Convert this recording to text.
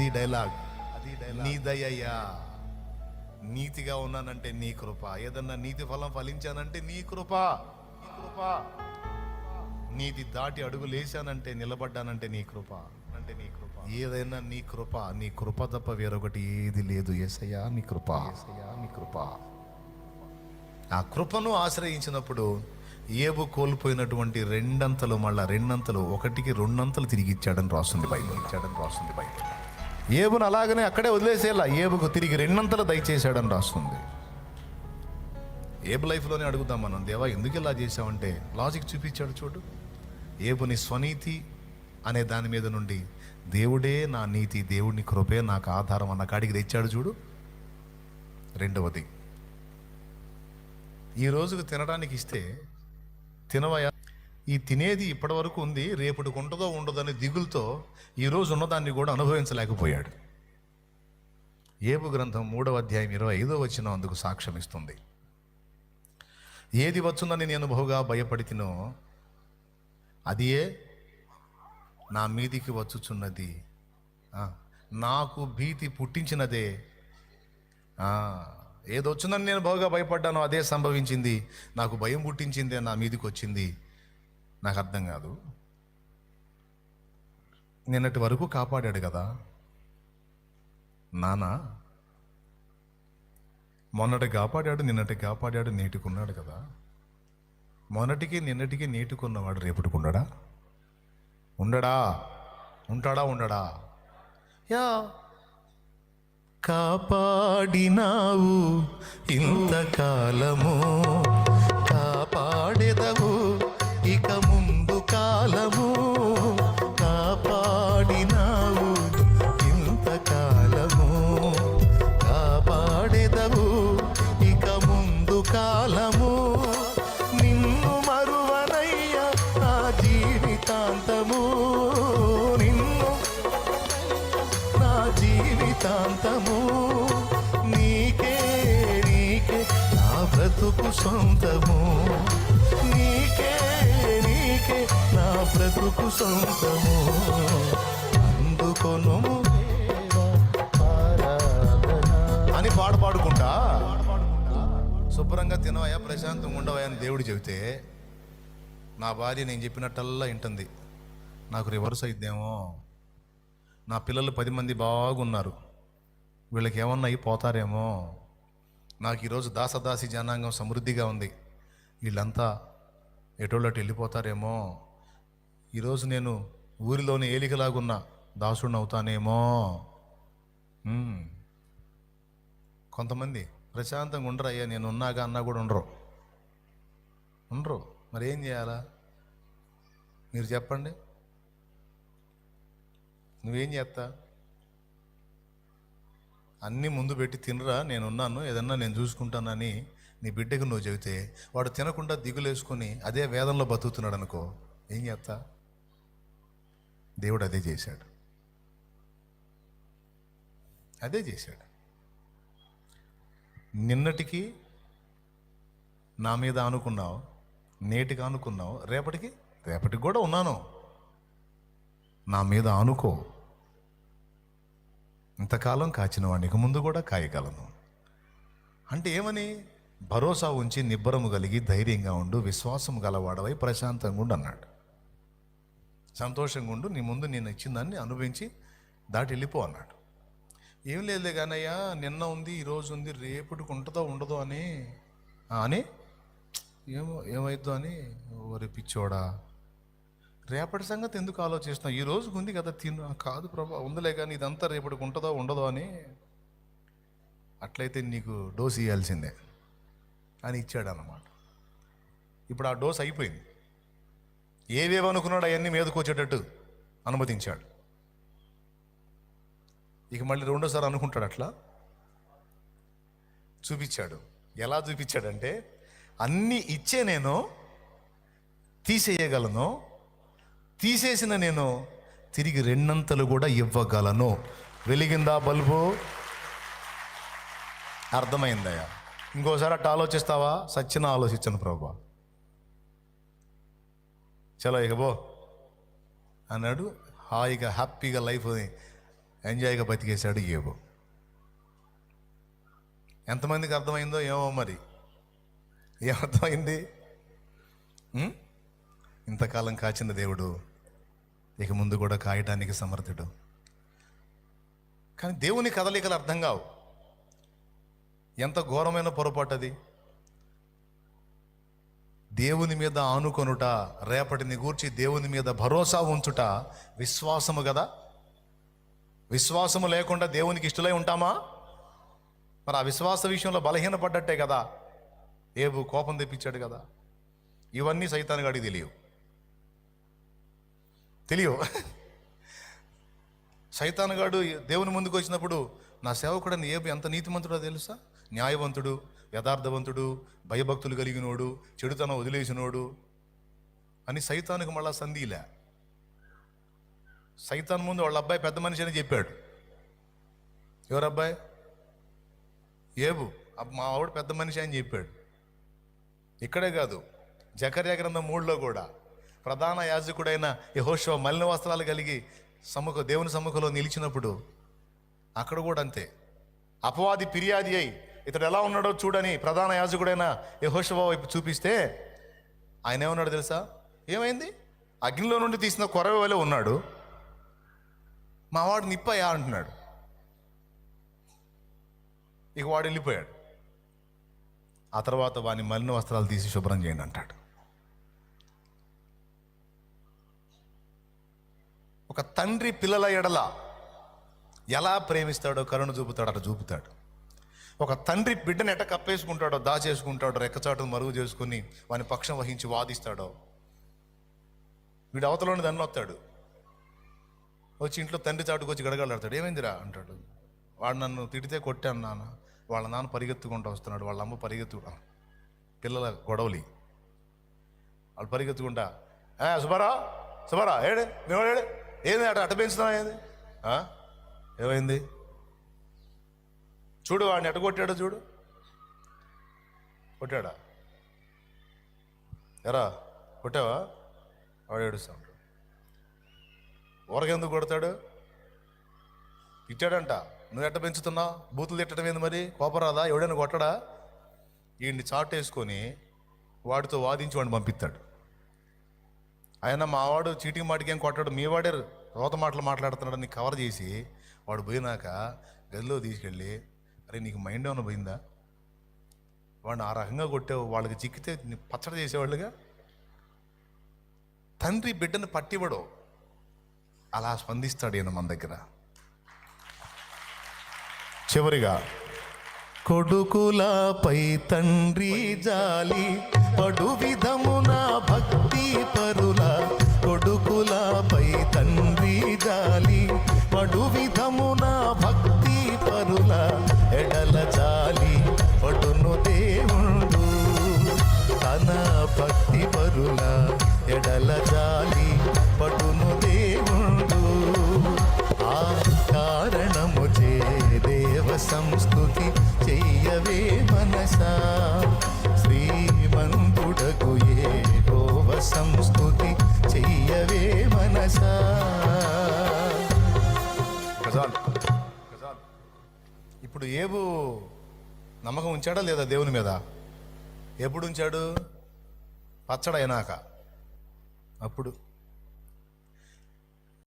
అది డైలాగ్ అది నీ దయ్యా నీతిగా ఉన్నానంటే నీ కృప. ఏదన్నా నీతి ఫలం ఫలించానంటే నీ కృప. నీ కృప నీతి దాటి అడుగు లేచానంటే నిలబడ్డానంటే నీ కృప. అంటే నీ కృప ఏదైనా నీ కృప నీ కృప తప్ప వేరొకటి ఏది లేదు. ఏసయ్యా నీ కృప. ఏసయ్యా నీ కృప ఆ కృపను ఆశ్రయించినప్పుడు ఏబు కోల్పోయినటువంటి రెండంతలు మళ్ళా రెండంతలు ఒకటికి రెండంతలు తిరిగి ఇచ్చాడని రాస్తుంది బయట ఇచ్చాడని రాస్తుంది బయట ఏబును అలాగనే అక్కడే వదిలేసేలా ఏబుకు తిరిగి రెండంతలు దయచేశాడని రాస్తుంది. ఏబు లైఫ్లోనే అడుగుతాం మనం. దేవా ఎందుకు ఇలా చేసామంటే లాజిక్ చూపించాడు చూడు. ఏబుని స్వనీతి అనే దాని మీద నుండి దేవుడే నా నీతి దేవుడిని కృపే నాకు ఆధారం అన్న కాడికి తెచ్చాడు చూడు. రెండవది ఈ రోజుకు తినడానికి ఇస్తే తినవయా? ఈ తినేది ఇప్పటి వరకు ఉంది రేపటికి ఉండదో ఉండదో దిగులతో ఈరోజు ఉన్నదాన్ని కూడా అనుభవించలేకపోయాడు. ఏబు గ్రంథం మూడవ అధ్యాయం ఇరవై ఐదో వచ్చిన అందుకు సాక్ష్యం ఇస్తుంది. ఏది వచ్చుందని నేను బహుగా భయపడితినో అదియే నా మీదికి వచ్చుచున్నది. నాకు భీతి పుట్టించినదే. ఏదొచ్చిందని నేను బాగా భయపడ్డానో అదే సంభవించింది. నాకు భయం పుట్టించిందే నా మీదికి వచ్చింది నాకు అర్థం కాదు. నిన్నటి వరకు కాపాడాడు కదా. నానా మొన్నటి కాపాడాడు నిన్నటి కాపాడాడు నేటికున్నాడు కదా. మొన్నటికి నిన్నటికి నేటికున్నవాడు రేపటికున్నాడా ఉండడా? ఉంటాడా ఉండడా? యా. కాపాడినావు ఇంతకాలము. జీవితాంతము. నీకే నీకే నా బ్రతుకు సొంతము. నీకే నీకే నా బ్రతుకు సొంతము. అందుకొను అని పాడు పాడుకుంటా? శుభ్రంగా తినవయా ప్రశాంతంగా ఉండవయా అని దేవుడు చెబితే నా భార్య నేను చెప్పినట్టల్లా వింటుంది. నాకు రివర్స్ అయిద్దేమో. నా పిల్లలు పది మంది బాగున్నారు. వీళ్ళకి ఏమన్నా అయి పోతారేమో. నాకు ఈరోజు దాసదాసి జనాంగం సమృద్ధిగా ఉంది. వీళ్ళంతా ఎటోళ్ళటి వెళ్ళిపోతారేమో. ఈరోజు నేను ఊరిలోని ఏలికలాగున్న దాసుడిని అవుతానేమో కొంతమంది ప్రశాంతంగా ఉండరు అయ్యా నేను ఉన్నాగా అన్నా కూడా ఉండరు. ఉండరు. మరి ఏం చేయాలా? మీరు చెప్పండి. నువ్వేం చేస్తా అన్నీ ముందు పెట్టి తినరా? నేనున్నాను ఏదన్నా నేను చూసుకుంటానని నీ బిడ్డకు నువ్వు చెబితే వాడు తినకుండా దిగులేసుకొని అదే వేదంలో బతుకుతున్నాడు అనుకో ఏం చేస్తా దేవుడు అదే చేశాడు. అదే చేశాడు. నిన్నటికి నా మీద ఆనుకున్నావు నేటికి ఆనుకున్నావు రేపటికి? రేపటికి కూడా ఉన్నాను. నా మీద ఆనుకో. ఇంతకాలం కాచిన వాడికి ముందు కూడా కాయగలను. అంటే ఏమని? భరోసా ఉంచి నిబ్బరము కలిగి ధైర్యంగా ఉండు విశ్వాసం గలవాడవై ప్రశాంతంగా ఉండు అన్నాడు. సంతోషంగా ఉండు నీ ముందు నేను ఇచ్చిన దాన్ని అనుభవించి దాటి వెళ్ళిపో అన్నాడు. ఏం లేదులే కానయ్యా నిన్న ఉంది ఈరోజు ఉంది రేపటికి ఉంటుందో ఉండదో అని. అని? ఏమో ఏమైద్దో అని? ఓరి పిచ్చోడా? రేపటి సంగతి ఎందుకు ఆలోచిస్తున్నావు? ఈ రోజుకు ఉంది కదా తిను కాదు ప్రభా ఉందిలే కానీ ఇదంతా రేపటికి ఉంటుందో ఉండదో అని అట్లయితే నీకు డోస్ ఇవ్వాల్సిందే అని ఇచ్చాడు అన్నమాట ఇప్పుడు ఆ డోస్ అయిపోయింది. ఏవేవనుకున్నాడు అవన్నీ మీదకొచ్చేటట్టు అనుమతించాడు. ఇక మళ్ళీ రెండోసారి అనుకుంటాడు అట్లా. చూపించాడు. ఎలా చూపించాడంటే అన్నీ ఇచ్చే నేను తీసేయగలను తీసేసిన నేను తిరిగి రెండంతలు కూడా ఇవ్వగలను. వెలిగిందా బల్బు? అర్థమైందయ్యా. ఇంకోసారి అట్ట ఆలోచిస్తావా? సచ్చిన ఆలోచించను ప్రభా. చలో ఇక బో అన్నాడు. హాయిగా హ్యాపీగా లైఫ్ ఎంజాయ్గా బతికేశాడు ఏవో ఎంతమందికి అర్థమైందో ఏమో మరి. ఏమర్థమైంది? ఇంతకాలం కాచిన దేవుడు ఇక ముందు కూడా కాయటానికి సమర్థుడు. కానీ దేవుని కదలికలు అర్థం కావు. ఎంత ఘోరమైన పొరపాటు అది. దేవుని మీద ఆనుకొనుట రేపటిని గూర్చి దేవుని మీద భరోసా ఉంచుట విశ్వాసము కదా విశ్వాసము లేకుండా దేవునికి ఇష్టలై ఉంటామా? మరి ఆ విశ్వాస విషయంలో బలహీనపడ్డట్టే కదా ఏబు కోపం తెప్పించాడు కదా ఇవన్నీ సైతానుగాడికి తెలియవు. తెలియవు. సైతానగాడు దేవుని ముందుకు వచ్చినప్పుడు నా సేవకుడని ఏ ఎంత నీతిమంతుడో తెలుసా? న్యాయవంతుడు యథార్థవంతుడు భయభక్తులు కలిగినోడు చెడుతనం వదిలేసినోడు అని సైతానికి మళ్ళా సంధిలే సైతాన్ ముందు వాళ్ళ అబ్బాయి పెద్ద మనిషి అని చెప్పాడు. ఎవరు అబ్బాయి ఏబు. అబ్బ- మా ఆవిడ పెద్ద మనిషి అని చెప్పాడు. ఇక్కడే కాదు జకర్య గ్రంథం మూడులో కూడా. ప్రధాన యాజకుడైన యహోషువ మలిన వస్త్రాలు కలిగి సముఖ దేవుని సముఖంలో నిలిచినప్పుడు అక్కడ కూడా అంతే. అపవాది ఫిర్యాది అయి ఇతడు ఎలా ఉన్నాడో చూడని ప్రధాన యాజకుడైన యహోషువ వైపు చూపిస్తే ఆయన ఏమన్నాడు తెలుసా? ఏమైంది? అగ్నిలో నుండి తీసిన కొరవ వలె ఉన్నాడు. మావాడు నిప్పయ్యా అంటున్నాడు. ఇక వాడు వెళ్ళిపోయాడు. ఆ తర్వాత వాని మలిన వస్త్రాలు తీసి శుభ్రం చేయండి అంటాడు. ఒక తండ్రి పిల్లల ఎడల ఎలా ప్రేమిస్తాడో కరుణ చూపుతాడో అట్లా చూపుతాడు. ఒక తండ్రి బిడ్డను ఎట కప్పేసుకుంటాడో దాచేసుకుంటాడో రెక్కచాటును మరుగు చేసుకుని వాని పక్షం వహించి వాదిస్తాడో వీడు అవతలని దన్నొస్తాడు వచ్చి ఇంట్లో తండ్రి చాటుకు వచ్చి గడగలాడతాడు ఏమైందిరా? అంటాడు. వాడు నన్ను తిడితే కొట్టాను నాన్న. వాళ్ళ నాన్న పరిగెత్తుకుంటూ వస్తున్నాడు. వాళ్ళ అమ్మ పరిగెత్తుకుంటా పిల్లల గొడవలి. వాళ్ళు పరిగెత్తుకుంటా ఏ సుబ్బారా సుబ్బారా ఏడు మేము ఏడు? ఏంది అటు అటు పెంచుతున్నావు ఏంది? ఏమైంది? చూడు వాడిని ఎట కొట్టాడో చూడు. కొట్టాడా? ఎరా కొట్టావా? వాడు ఏడుస్తా ఉంటాడు. ఊరకెందుకు కొడతాడు? ఇచ్చాడంట నువ్వు ఎట్ట పెంచుతున్నావు? బూతులు తిట్టడం ఏంది మరి? కోపరాదా ఎవడైనా కొట్టడా? వీడిని చాటేసుకొని వాడితో వాదించి వాడిని పంపిస్తాడు. ఆయన మావాడు చీటింగ్ మాటికి ఏం కొట్టాడు? మీవాడే రోత మాటలు మాట్లాడుతున్నాడని కవర్ చేసి వాడు పోయినాక గదిలో తీసుకెళ్ళి అరే నీకు మైండ్ ఏమైనా పోయిందా? వాడిని ఆ రకంగా కొట్టావు వాళ్ళకి చిక్కితే పచ్చడి చేసేవాళ్ళుగా? తండ్రి బిడ్డను పట్టివ్వడు. అలా స్పందిస్తాడు ఈయన మన దగ్గర. చివరిగా కొడుకులపై తండ్రి జాలి పడువి ఎడల జాలి పడును దేవుడు. ఆ కారణము చే దేవ సంస్థుతి చెయ్యవే మనసా. శ్రీమంతుడకు ఏ గోవ సంస్థుతి చెయ్యవే మనసా. ఇప్పుడు ఏబు నమ్మకం ఉంచాడా లేదా దేవుని మీద? ఎప్పుడు ఉంచాడు? పచ్చడైనాక. అప్పుడు